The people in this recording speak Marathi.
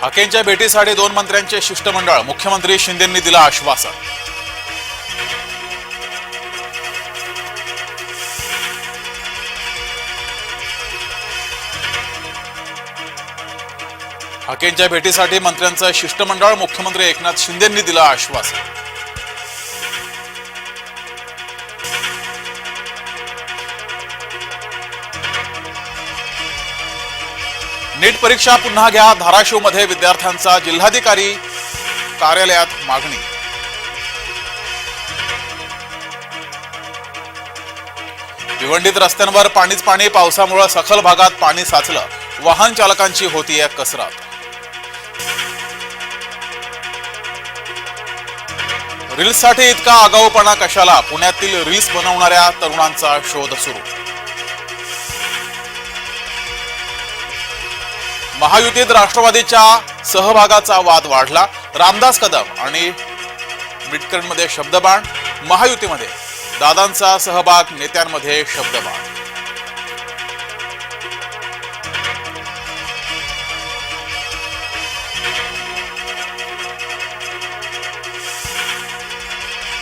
ठाकेंच्या भेटीसाठी दोन मंत्र्यांचे शिष्टमंडळ मुख्यमंत्री शिंदेंनी दिलं आश्वासन. ठाकेंच्या भेटीसाठी मंत्र्यांचं शिष्टमंडळ मुख्यमंत्री एकनाथ शिंदेंनी दिलं आश्वासन. नीट परीक्षा पुन्हा घ्या. धाराशिवमध्ये विद्यार्थ्यांचा जिल्हाधिकारी कार्यालयात मागणी. भिवंडीत रस्त्यांवर पाणीच पाणी पावसामुळे सखल भागात पाणी साचलं. वाहन चालकांची होतीये कसरत. रील्ससाठी इतका आगाऊपणा कशाला? पुण्यातील रील्स बनवणाऱ्या तरुणांचा शोध सुरू. महायुतीत राष्ट्रवादीच्या सहभागाचा वाद वाढला. रामदास कदम आणि मिटकरणमध्ये शब्दबाण महायुतीमध्ये दादांचा सहभाग नेत्यांमध्ये शब्दबाण.